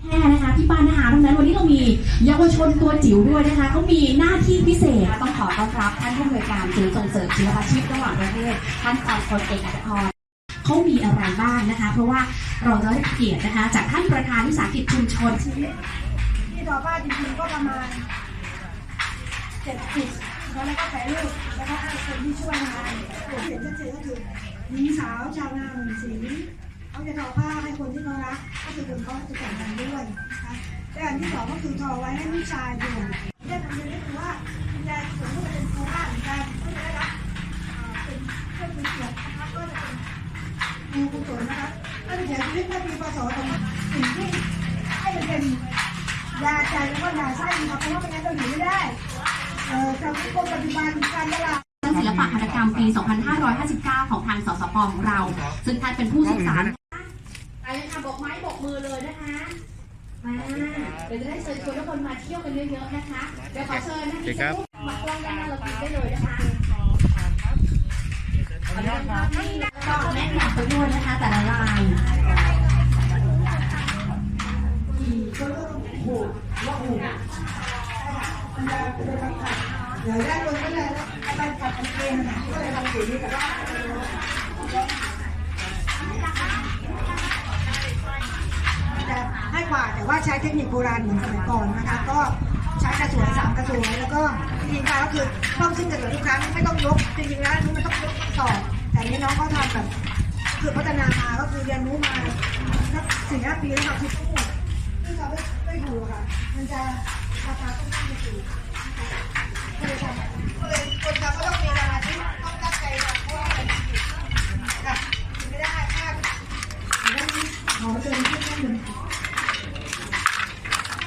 แค่นะคะที่บ้านนะคะดังนั้นวันนี้เรามีเยาวชนตัวจิ๋วด้วยนะคะเขามีหน้าที่พิเศษต้องขอต้อนรับท่านผู้อำนวยการศูนย์ส่งเสริมศิลปาชีพระหว่างประเทศ ท่านออนพลเอกอัตพรเขามีอะไรบ้างนะคะ เพราะว่าเราจะได้เกียรตินะคะ จากท่านประธานวิสาหกิจชุมชนที่ต่อบ้านจริงๆก็ประมาณเจ็ดสิบแล้วก็แปรรูปแล้วก็ให้คนที่ช่วยงานตัวเห็นชัดเจนก็คือหญิงสาวชาวนาหนุ่มสี เขาจะทอผ้าให้คนที่เขารัก ก็คือคนเขาจะแต่งงานด้วยนะคะและอันที่สองก็คือทอไว้ให้ลูกชายดูเรื่องอันนี้คือว่าคุณยายสมมติเป็นครูบ้านเหมือนกันก็จะได้รับเป็นเครื่องมือเสียงนะคะก็จะเป็นครูกุศลนะคะก็จะเสียชีวิตเมื่อปีพศ25สิ่งที่ให้มันเป็นยาใจแล้วก็ยาไส้นะครับเพราะว่าไม่งั้นเราอยู่ไม่ได้เอ่อทางกรมปฏิบัติการตลาดศิลปะหัตถกรรมปี 2559 ของทางสสปของเรา ซึ่งท่านเป็นผู้ศึกษาไปเลยค่ะบอกไม้บอกมือเลยนะคะ มาเดี๋ยวจะได้เชิญชวนทุกคนมาเที่ยวกันเยอะๆนะคะเดี๋ยวขอเชิญนะคะที่จะมากล้องด้านหน้าเราติดได้เลยนะคะก็แนะนำไปด้วยนะคะแต่ละลายเดี๋ยวได้คนก็เลยไปตัดกางเกงนะก็เลยทำสีนี้กับว่า กว่า แต่ว่าใช้เทคนิคโบราณเหมือนสมัยก่อนนะคะ ก็ใช้กระสวยสามกระสวยแล้วก็จริงๆแล้วคือต้องขึ้นกระสวยทุกครั้งไม่ต้องยกจริงๆแล้วมันต้องยกต่อแต่นี้น้องเขาทำแบบคือพัฒนามาก็คือเรียนรู้มาสักสี่ห้าปีแล้วค่ะคือทั้งหมดที่เราได้ได้ดูค่ะ มันจะราคาค่อนข้างจะสูงก็เลยทำก็เลยคนทำก็ต้องมีสมาธิต้องตั้งใจทำเพราะว่ามันผิดค่ะไม่ได้พลาดเรื่องนี้ขอเชิญที่ท่หนึ่ง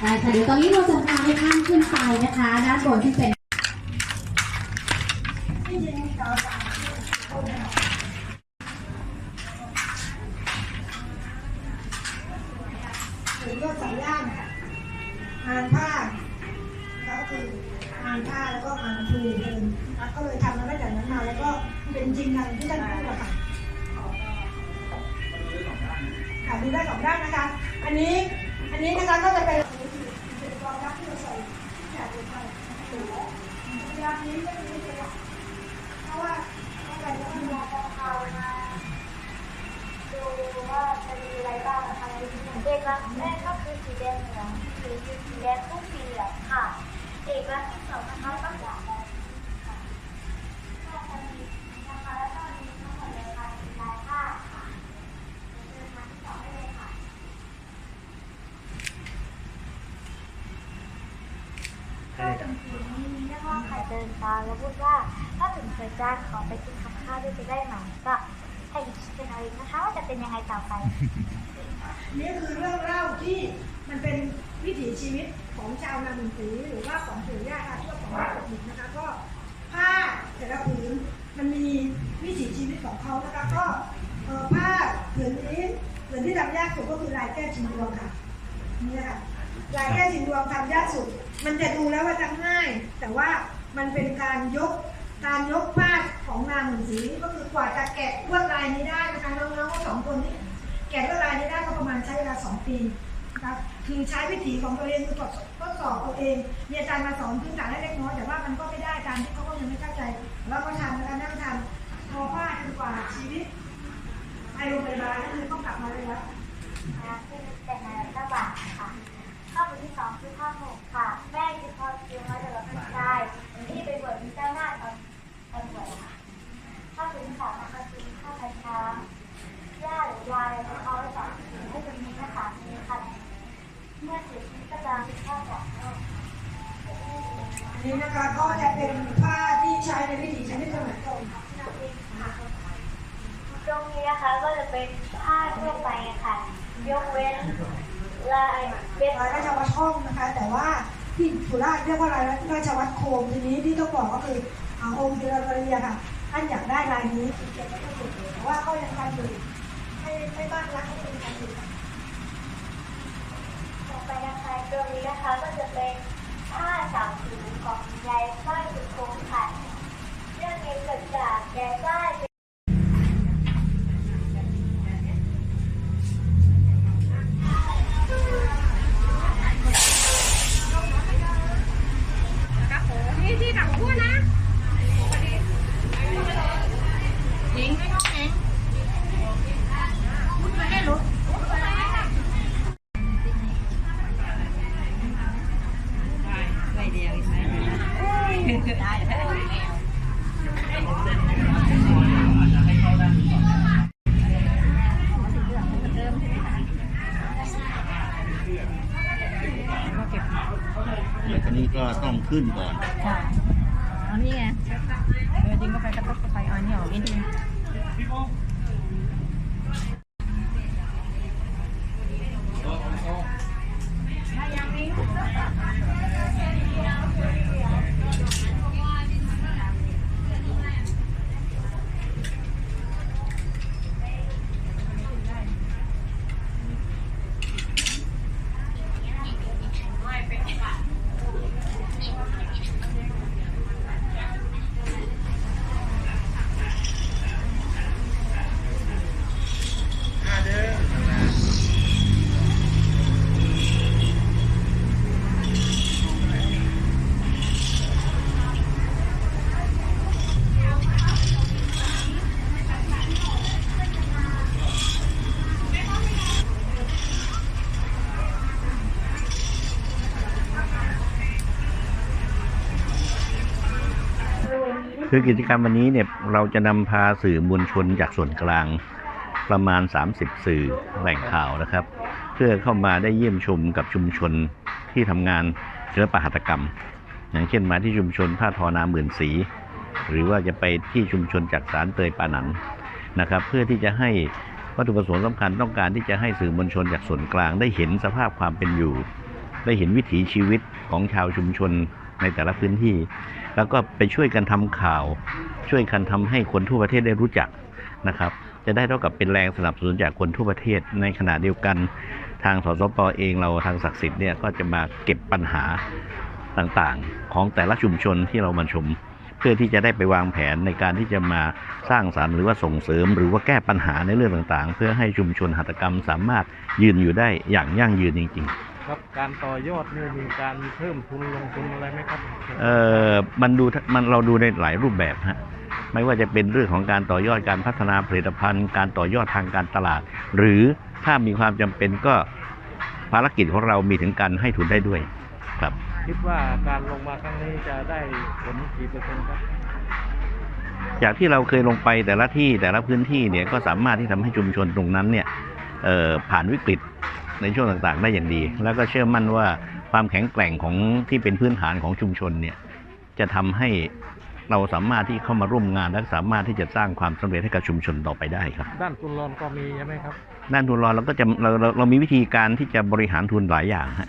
ได้ค่ะเดี๋ยวตอนนี้เราจะพาให้ท่านขึ้นไปนะคะด้านบนที่เป็นที่จริงเราสามคนนะคะถึงก็สายย่านงานผ้าแล้วก็คืองานผ้าแล้วก็งานทูเดินแล้วก็เลยทำมาตั้งแต่นั้นมาแล้วก็เป็นจริงดังที่ท่านพูดอะค่ะค่ะดูได้สองด้านนะคะ อันนี้อันนี้นะคะก็จะเป็น เวลานี้ก็จะไม่เป็นหลักเพราะว่าอะไรแล้วมันมองเอามาดูว่าจะมีอะไรบ้างนะคะในที่เอกลักษณ์แรกก็คือสีแดงเหลืองหรือสีแดงทุกสีเหลืองค่ะ เอกลักษณ์ที่สองนะคะก็จะแบบค่ะก็จะมีนะคะแล้วก็มีทั้งหมดเลยค่ะสีลายผ้าค่ะเดินมาที่สองได้เลยค่ะ ก็เป็นสีนี้เรียกว่าใคร เดินตามแล้วพูดว่าถ้าถึงเปิดจ้าขอไปกินกับข้าวด้วยจะได้ไหมก็ให้คิดกันเอาเองนะคะว่าจะเป็นยังไงต่อไป นี่คือเรื่องเล่าที่มันเป็นวิถีชีวิตของชาวนาหนึ่งสีหรือว่าของปู่ย่าอาทวดของเราเด็กนะคะก็ผ้าแต่ละผืนมันมีวิถีชีวิตของเขานะคะก็ผ้าผืนนี้ผืนที่ทำยากสุดก็คือลายแก้ชิงดวงค่ะนี่ค่ะลายแก้ชิงดวงทำยากสุด มันจะดูแล้วว่าจะง่าย แต่ว่า มันเป็นการยกการยกผ้าของนางหนึ่งสีก็คือกว่าจะแกะลวดลายนี้ได้นะคะน้องๆก็สองคนนี้แกะลวดลายนี้ได้ก็ประมาณใช้เวลาสองปีนะคะคือใช้วิถีของตัวเองคือทดสอบตัวเองมีอาจารย์มาสอนพื้นฐานเล็กน้อยแต่ว่ามันก็ไม่ได้ตามที่เขาก็ยังไม่เข้าใจเราก็ทำแล้วนั่งทำทอผ้าจนกว่าชีวิตไปโรงพยาบาลแล้วคือต้องกลับมาเลยแล้วนะคือแต่งงานระบาดค่ะข้อมูลที่สองคือข้อหกค่ะ แม่คือพอเรียนมาจากเราไม่ได้ที่ไปบวชเป็นเจ้าหน้าตอนตอนบวชค่ะข้อมูลที่สามนะคะคือข้อพันช้างย่าหรือยายเขาเอาไว้สอนให้เป็นมีนะคะมีค่ะเมื่อเสียชีวิตก็จะมีข้อสอง อั นนี้นะคะก็จะเป็นผ้าที่ใช้ในวิถีชีวิตสมัยก่อนค่ะตรงนี้นะคะก็จะเป็นผ้าทั่วไปค่ะยกเว้นลายเป็นลายราชวัตรห้องนะคะ แต่ว่าที่สุราษฎร์เรียกว่าลายราชวัตรโคมทีนี้ที่ต้องบอกก็คืออาองค์เดลเรียค่ะท่านอยากได้ลายนี้เก็บไว้ก็ถูกแต่ว่าก็ยังทำอยู่ให้ให้บ้านรักให้เป็นกันอยู่ต่อไปนะคะตรงนี้นะคะก็จะเป็น ห้าสามผืนของยายฝ้ายสุดคงค่ะเรื่องนี้เกิดจากยายฝ้าย อันนี้ก็ต้องขึ้นก่อน ค่ะเอนี่ไงเออจริงก็ไปกระทบเข้าไปอ๋อันนี้ออกนิดนึง คือกิจกรรมวันนี้เนี่ยเราจะนำพาสื่อมวลชนจากส่วนกลางประมาณ 30 สื่อแหล่งข่าวนะครับ เพื่อเข้ามาได้เยี่ยมชมกับชุมชนที่ทำงานศิลปหัตถกรรม อย่างเช่นมาที่ชุมชนผ้าทอนาหมื่นสี หรือว่าจะไปที่ชุมชนจากสารเตยปานันนะครับ เพื่อที่จะให้วัตถุประสงค์สำคัญต้องการที่จะให้สื่อมวลชนจากส่วนกลาง ได้เห็นสภาพความเป็นอยู่ ได้เห็นวิถีชีวิตของชาวชุมชน ในแต่ละพื้นที่ แล้วก็ไปช่วยกันทำข่าว ช่วยกันทำให้คนทั่วประเทศได้รู้จักนะครับ จะได้เท่ากับเป็นแรงสนับสนุนจากคนทั่วประเทศ ในขณะเดียวกันทางสสปเองเราทางศักดิ์สิทธิ์เนี่ยก็จะมาเก็บปัญหาต่างๆ ของแต่ละชุมชนที่เรามาชม เพื่อที่จะได้ไปวางแผนในการที่จะมาสร้างสรรค์หรือว่าส่งเสริม หรือว่าแก้ปัญหาในเรื่องต่างๆ เพื่อให้ชุมชนหัตถกรรมสามารถยืนอยู่ได้อย่างยั่งยืนจริง ๆ ครับการต่อยอดนี่มีการเพิ่มทุนลงทุนอะไรไหมครับเอ่อมันดูมันเราดูในหลายรูปแบบฮะไม่ว่าจะเป็นเรื่องของการต่อยอดการพัฒนาผลิตภัณฑ์ การต่อยอดทางการตลาด หรือถ้ามีความจำเป็นก็ภารกิจของเรามีถึงการให้ทุนได้ด้วยครับ คิดว่าการลงมาครั้งนี้จะได้ผลกี่เปอร์เซ็นต์ครับจากที่เราเคยลงไปแต่ละที่แต่ละพื้นที่เนี่ยก็สามารถที่ทำให้ชุมชนตรงนั้นเนี่ยเอ่อผ่านวิกฤต ในช่วงต่างๆ ได้อย่างดี แล้วก็เชื่อมั่นว่าความแข็งแกร่งของที่เป็นพื้นฐานของชุมชนเนี่ยจะทำให้เราสามารถที่เข้ามาร่วมงานและสามารถที่จะสร้างความสำเร็จให้กับชุมชนต่อไปได้ครับ ด้านทุนรอนก็มีใช่ไหมครับ ด้านทุนรอนเราก็จะเราเราเรามีวิธีการที่จะบริหารทุนหลายอย่างฮะ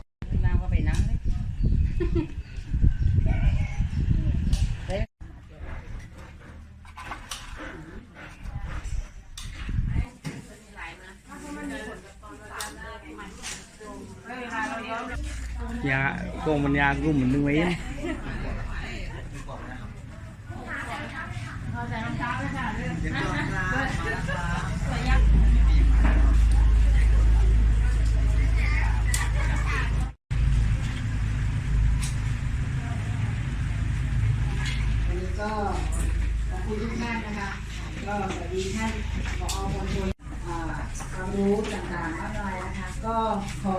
โกงมันยากรุ่มมันนึงไว้วันนี้ก็ขอบคุณทุกท่านนะคะ ก็สวัสดีท่านผอมณฑลอ่าความรู้ต่างๆมากมายนะคะ ก็ขอ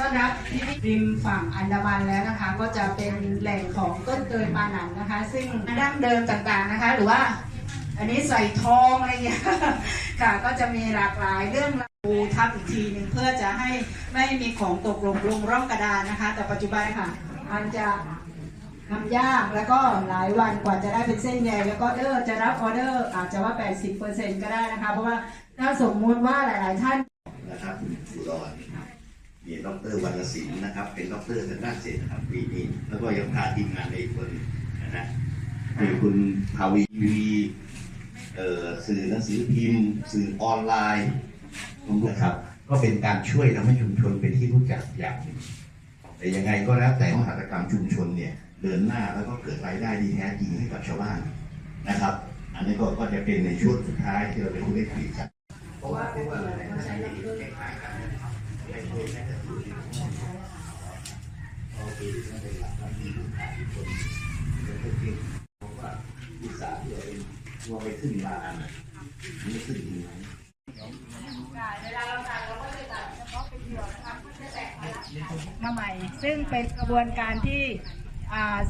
ต้อนรับที่ริมฝั่งอันดามันแล้วนะคะ ก็จะเป็นแหล่งของต้นเตยปาหนันนะคะ ซึ่งดั้งเดิมต่างๆนะคะ หรือว่าอันนี้ใส่ทองอะไรเงี้ยค่ะก็จะมีหลากหลายเรื่องราวปูทับอีกทีหนึ่งเพื่อจะให้ไม่มีของตกลงลงร่องกระดานนะคะ แต่ปัจจุบันค่ะมันจะทำยากแล้วก็หลายวันกว่าจะได้เป็นเส้นใยแล้วก็เดอจะรับออเดอร์อาจจะว่า 80%ก็ได้นะคะ เพราะว่าถ้าสมมุติว่าหลาย ๆ ท่านนะครับอุดร มีดรวรรณศิลป์นะครับ เป็นดรทางด้านเศรษฐศาสตร์ปีนี้แล้วก็ยังพาทีมงานในคนนะนะมีคุณภาวีวีสื่อหนังสือพิมพ์ สื่อออนไลน์นะครับ ก็เป็นการช่วยทำให้ชุมชนเป็นที่รู้จักอย่างหนึ่งแต่ยังไงก็แล้วแต่มหาตกรรมชุมชนเนี่ยเดินหน้าแล้วก็เกิดรายได้ที่แท้จริงให้กับชาวบ้านนะครับ อันนี้ก็ก็จะเป็นในช่วงสุดท้ายที่เราจะคุยได้คุยกันเพราะว่าเพราะว่าอะไรนะใช้คล้ายๆกันไม่ใช่แค่แต่สูตรโอเคนั่นนหลักการที่ลูกค้าทุกคน เป็นเพื่อนเราะว่าอุตสาห์ที่เราเป็นว่าไปขึ้นมาน่ะมันไม่ขึ้นจริงไหมมาใหม่ ซึ่งเป็นกระบวนการที่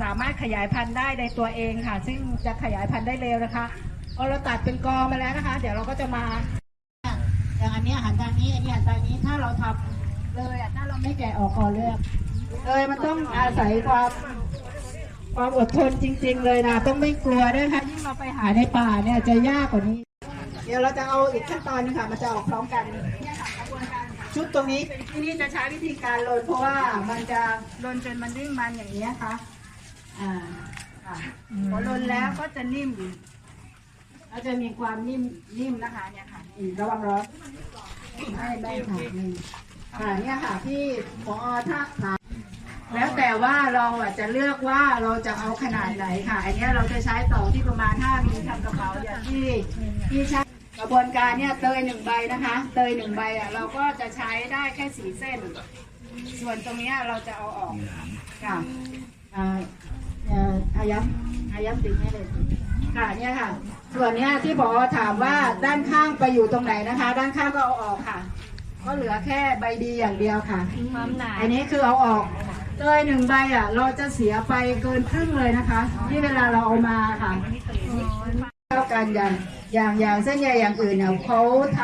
สามารถขยายพันธุ์ได้ในตัวเองค่ะ ซึ่งจะขยายพันธุ์ได้เร็วนะคะพอเราตัดเป็นกอมาแล้วนะคะ เดี๋ยวเราก็จะมา อย่างอันนี้หันทางนี้ อันนี้หันทางนี้ ถ้าเราทำเลยอะถ้าเราไม่แกะออกก่อนเลยอะเลยมันต้องอาศัยความ ความอดทนจริง ๆ เลยนะ ต้องไม่กลัวด้วยค่ะยิ่งเราไปหาในป่าเนี่ยจะยากกว่านี้ เดี๋ยวเราจะเอาอีกขั้นตอนหนึงค่ะมันจะออกพร้อมกันเนี่ยค่ะกระบวนการชุดตรงนี้ที่นี่จะใช้วิธีการโรยเพราะว่ามันจะโรนจนมันนิ่มมันอย่างนี้ยค่ะ อ่าค่ะพอโรนแล้วก็จะนิ่ม แล้วจะมีความนิ่มนิ่มนะคะเนี่ยค่ะอืมระวังร้อนไม่ไม่ค่ะอืมค่ะเนี่ยค่ะที่พอถ้าถามแล้วแต่ว่าเราอะจะเลือกว่าเราจะเอาขนาดไหนค่ะ อันเนี้ยเราจะใช้ต่อที่ประมาณ5มิลทำกระเป๋าอย่างที่ที่ใช้กระบวนการเนี่ยเตยหนึ่งใบนะคะ เตยหนึ่งใบอะเราก็จะใช้ได้แค่สีเส้น ส่วนตรงเนี้ยเราจะเอาออกค่ะอ่าเอ่ออายับอายับติดให้เลยค่ะเนี่ยค่ะ ส่วนเนี้ยที่บอกถามว่าด้านข้างไปอยู่ตรงไหนนะคะ ด้านข้างก็เอาออกค่ะ ก็เหลือแค่ใบดีอย่างเดียวค่ะความหนาอันนี้คือเอาออกเตยหนึ่งใบอะ เราจะเสียไปเกินครึ่งเลยนะคะ ที่เวลาเราเอามาค่ะเท่ากันอย่างอย่างอย่างเส้นใยอย่างอื่นเนี่ยเขาท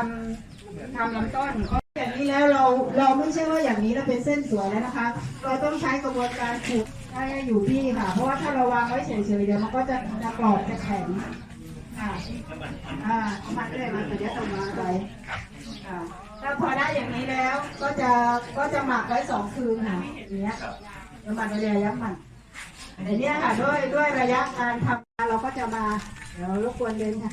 ำทำลำต้นเขาอย่างนี้แล้วเราเราไม่ใช่ว่าอย่างนี้แล้วเป็นเส้นสวยแล้วนะคะ เราต้องใช้กระบวนการขูดให้อยู่ที่ค่ะ เพราะว่าถ้าเราวางไว้เฉยๆเดี๋ยวมันก็จะจะกรอบจะแข็ง ค่ะอ่าเอามัดเลยมันเดี๋ยวต้องมาไว้ค่ะถ้าพอได้อย่างนี้แล้วก็จะก็จะหมักไว้สองคืนค่ะอย่างเนี้ยแล้วมันจะระยะมันแต่เนี้ค่ะด้วยด้วยระยะการทำงานเราก็จะมาเดี๋ยวรบกวนเดินค่ะ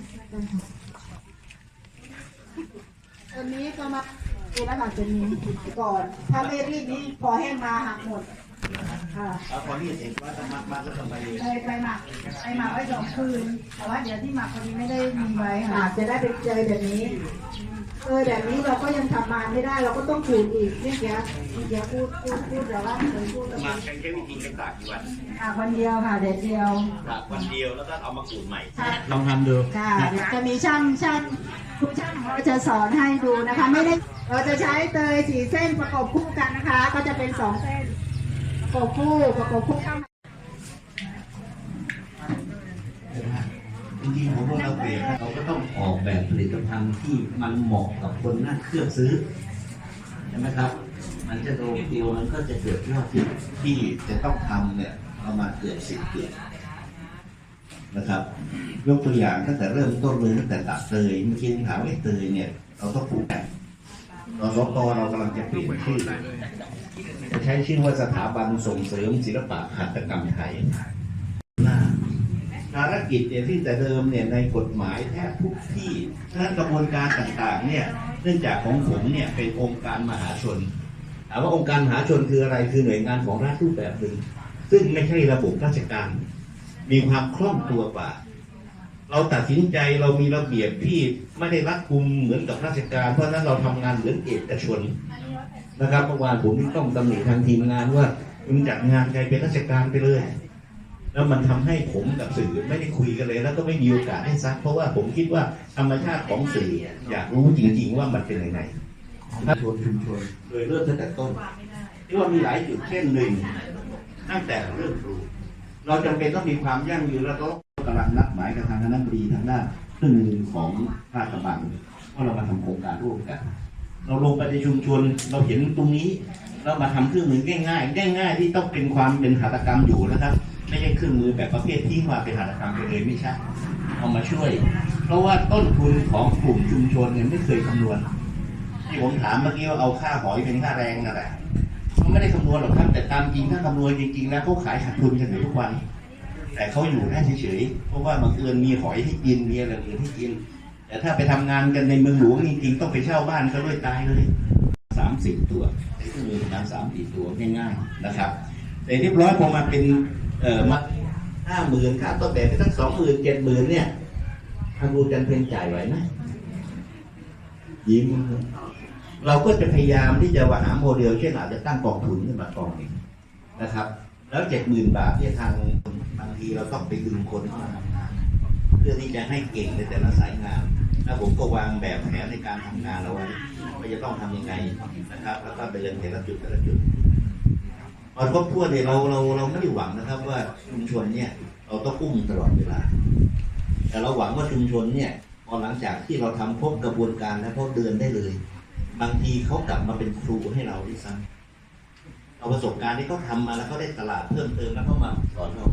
ตัวนี้ก็มาดูแล้วค่ะตัวนี้ก่อน ถ้าไม่รีบนี่พอแห้งมาหักหมด เอาพอนี่เสร็จว่าจะมัดมัดแล้วทำไมไปไปหมักไปหมักไว้สองคืน แต่ว่าเดี๋ยวที่หมักคนนี้ไม่ได้มีไว้ค่ะจะได้เป็นเจอแบบนี้ เออแบบนี้เราก็ยังทำมาไม่ได้เราก็ต้องขูดอีกเนี่ยเดี๋ยวเดี๋ยวพูดพูดพูดแต่ว่าเคยพูดแล้วมาใช้วิธีการตากกี่วันอะวันเดียวค่ะเด็ดเดียว ตากวันเดียวแล้วก็เอามาขูดใหม่ค่ะลองทำดู ค่ะเดี๋ยวจะมีช่างช่างครูช่างของเราจะสอนให้ดูนะคะ ไม่ได้เราจะใช้เตยสีเส้นประกบคู่กันนะคะ ก็จะเป็นสองเส้น ประกบคู่ประกบคู่เข้าจริงๆผมว่าเราเปลี่ยนเราก็ต้องออกแบบผลิตภัณฑ์ที่มันเหมาะกับคนน่าเครื่องซื้อใช่ไหมครับ มันจะโดนตัวมันก็จะเกิดยอดที่ที่จะต้องทำเนี่ยประมาณเกือบสิบเกือบนะครับยกตัวอย่างตั้งแต่เริ่มต้นเลยตั้งแต่ตัดเตยเมื่อกี้ถามว่าไอ้เตยเนี่ยเราต้องปลูกกันต อนรตเรากำลังจะเปลี่ยนชื่อจะใช้ชื่อว่าสถาบันส่งเสริมศิลปะหัตถกรรมไทยภารกิจเนี่ยที่แต่เดิมเนี่ยในกฎหมายแทบทุกที่ฉะนั้นกระบวนการต่างๆเนี่ยเนื่องจากของผมเนี่ยเป็นองค์การมหาชนถามว่าองค์การมหาชนคืออะไรคือหน่วยงานของรัฐรูปแบบหนึ่งซึ่งไม่ใช่ระบบราชการ มีความคล่องตัวกว่า เราตัดสินใจเรามีระเบียบที่ไม่ได้รัดกุมเหมือนกับราชการ เพราะฉะนั้นเราทำงานเหมือนเอกชนนะครับเมื่อวานผมต้องตำหนิทางทีมงานว่ามึงจัดงานใครเป็นราชการไปเลยแล้วมันทำให้ผมกับสื่อไม่ได้คุยกันเลย แล้วก็ไม่มีโอกาสให้ซัก เพราะว่าผมคิดว่าธรรมชาติของสื่ออยากรู้จริง ๆ ว่ามันเป็นยังไงถ้าชวนชุมชนโดยเริ่มตั้งแต่ต้นที่ว่ามีหลายจุดเช่นหนึ่งตั้งแต่เริ่มปลูกเราจำเป็นต้องมีความยั่งยืนแล้วก็กำลังนัดหมายกับทางคณะบดีทางด้านเครื่องมือของภาคกำบังว่าเรามาทำโครงการร่วมกัน เราลงไปในชุมชนเราเห็นตรงนี้เรามาทำเครื่องมือง่ายๆง่าย ๆ ที่ต้องเป็นความเป็นหัตถกรรมอยู่นะครับ ไม่ใช่เครื่องมือแบบประเภทที่มาเป็นหัตถกรรมไปเลยไม่ใช่เอามาช่วย เพราะว่าต้นทุนของกลุ่มชุมชนเนี่ยไม่เคยคำนวณ ที่ผมถามเมื่อกี้ว่าเอาค่าหอยเป็นค่าแรงนั่นแหละเขาไม่ได้คำนวณหรอกครับแต่ตามจริงถ้าคำนวณจริงๆแล้วเขาขายขาดทุนกันอยู่ทุกวัน แต่เขาอยู่ได้เฉยๆ เพราะว่าบางเอิญมีหอยให้กินมีอะไรอื่นให้กิน แต่ถ้าไปทำงานกันในเมืองหลวงจริงๆต้องไปเช่าบ้านเขาด้วยตายเลยสามสิบตัวใช้เครื่องมือทำงานสามสี่ตัวง่ายๆนะครับ แต่เรียบร้อยพอมาเป็นเอ่อมาห้าหมื่นค่าต้นแบบไปตั้งสองหมื่นเจ็ดหมื่นเนี่ยทางรูจันทร์เพนจ่ายไหวไหมยิ้มเราก็จะพยายามที่จะวาหาโมเดลเช่นอาจจะตั้งกองทุนขึ้นมากองหนึ่งนะครับ แล้วเจ็ดหมื่นบาทเนี่ทางางทีเราต้องไปดึงคนเข้ามาทำงาน เพื่อที่จะให้เก่งในแต่ละสายงาน แล้วผมก็วางแบบแผนในการทำงานเราไว้ว่าจะต้องทำยังไงนะครับ แล้วก็ไปเรียนแต่ละจุดแต่ละจุดพอทบทวนเนี่ยเราเราเราไม่ได้หวังนะครับ ว่าชุมชนเนี่ย เราต้องอุ้มตลอดเวลา แต่เราหวังว่าชุมชนเนี่ยพอหลังจากที่เราทำครบกระบวนการแล้วเขาเดินได้เลย บางทีเขากลับมาเป็นครูให้เราด้วยซ้ำเอาประสบการณ์ที่เขาทำมาแล้วเขาได้ตลาดเพิ่มเติมแล้วเขามาสอนเรา